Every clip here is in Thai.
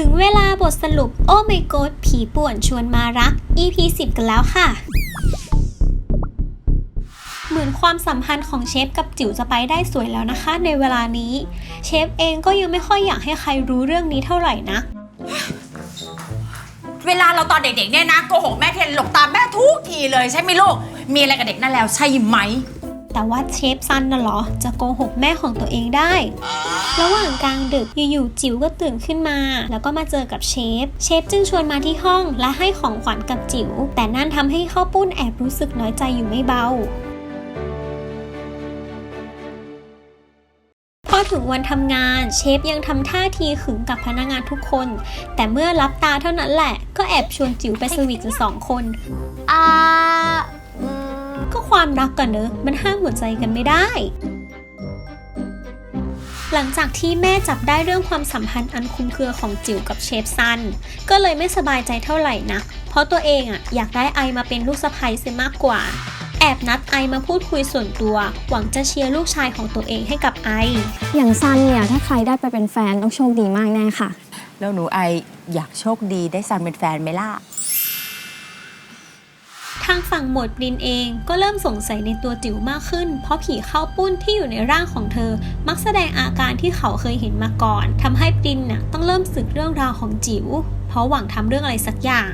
ถึงเวลาบทสรุปโอ้ไม่โกดผีป่วนชวนมารัก EP 10 กันแล้วค่ะ เหมือนความสัมพันธ์ของเชฟกับจิ๋วจะไปได้สวยแล้วนะคะ ในเวลานี้ เชฟเองก็ยังไม่ค่อยอยากให้ใครรู้เรื่องนี้เท่าไหร่นะ เวลาเราตอนเด็กๆเนี่ยนะโกหกแม่เทนหลบตามแม่ทุกทีเลยใช่ไหมลูก มีอะไรกับเด็กนั่นแล้วใช่ไหม แต่ว่าเชฟซันน่ะเหรอ จะโกหกแม่ของตัวเองได้ ระหว่างกลางดึกอยู่ๆจิ๋วก็ตื่นขึ้นมา แล้วก็มาเจอกับเชฟ เชฟจึงชวนมาที่ห้องและให้ของขวัญกับจิ๋ว แต่นั่นทำให้ข้าวปุ้นแอบรู้สึกน้อยใจอยู่ไม่เบาพอถึงวันทำงานเชฟยังทำท่าทีขึงกับพนักงานทุกคน แต่เมื่อรับตาเท่านั้นแหละ ก็แอบชวนจิ๋วไปสวีทกันสองคน อ่า ความรักกันเนอะมันห้ามหัวใจกันไม่ได้ หลังจากที่แม่จับได้เรื่องความสัมพันธ์อันคลุมเครือของจิ๋วกับเชฟซัน ก็เลยไม่สบายใจเท่าไหร่นะ เพราะตัวเองอะอยากได้ไอมาเป็นลูกสะใภ้เสียมากกว่า แอบนัดไอมาพูดคุยส่วนตัว หวังจะเชียร์ลูกชายของตัวเองให้กับไอ อย่างซันเนี่ยถ้าใครได้ไปเป็นแฟนต้องโชคดีมากแน่ค่ะ แล้วหนูไออยากโชคดีได้ซันเป็นแฟนไหมล่ะทาง ฝั่งหมวดปรินเองก็เริ่มสงสัยในตัวจิ๋วมากขึ้น เพราะผีเข้าปุ้นที่อยู่ในร่างของเธอ มักแสดงอาการที่เขาเคยเห็นมาก่อนทำให้ปรินน่ะต้องเริ่มสืบเรื่องราวของจิ๋วเพราะหวังทำเรื่องอะไรสักอย่าง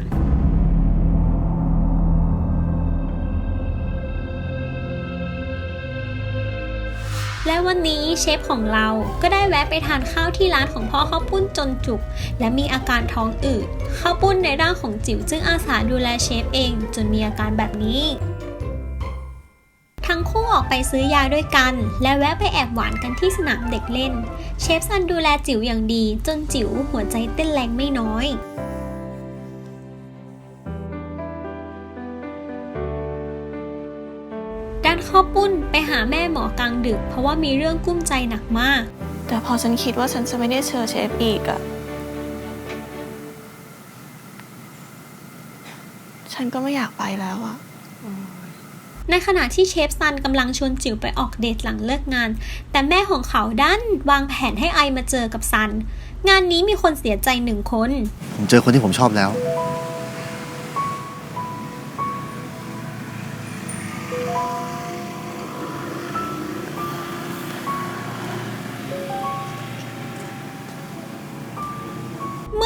และวันนี้เชฟของเราก็ได้แวะไปทานข้าวที่ร้านของพ่อข้าวปุ้นจนจุก และมีอาการท้องอืดข้าวปุ้นในร่างของจิ๋วจึงอาสาดูแลเชฟเอง จนมีอาการแบบนี้ ทั้งคู่ออกไปซื้อยาด้วยกัน และแวะไปแอบหวานกันที่สนามเด็กเล่น เชฟซันดูแลจิ๋วอย่างดี จนจิ๋วหัวใจเต้นแรงไม่น้อย ด้านข้าวปุ้นไปหาแม่หมอกลางดึก เพราะว่ามีเรื่องกุ้มใจหนักมาก แต่พอฉันคิดว่าฉันจะไม่ได้เจอเชฟอีกอะฉันก็ไม่อยากไปแล้วอะในขณะที่เชฟซันกำลังชวนจิ๋วไปออกเดทหลังเลิกงาน แต่แม่ของเขาดันวางแผนให้ไอมาเจอกับซัน งานนี้มีคนเสียใจหนึ่งคน ผมเจอคนที่ผมชอบแล้ว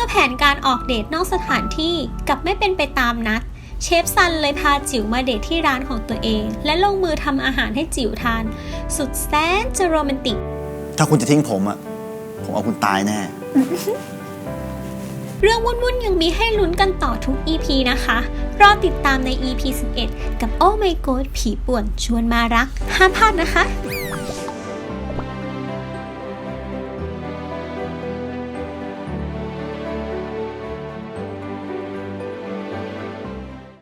อแผนการออกเดทนอกสถานที่กลับไม่เป็นไปตามนัด เชฟซันเลยพาจิ๋วมาเดทที่ร้านของตัวเอง และลงมือทำอาหารให้จิ๋วทาน สุดแสนจะโรแมนติก ถ้าคุณจะทิ้งผมอะผมเอาคุณตายแน่ เรื่องวุ่นๆยังมีให้ลุ้นกันต่อทุก EP นะคะ รอติดตามใน EP 11 กับ Oh My God ผีป่วนชวนมารัก ห้ามพลาดนะคะ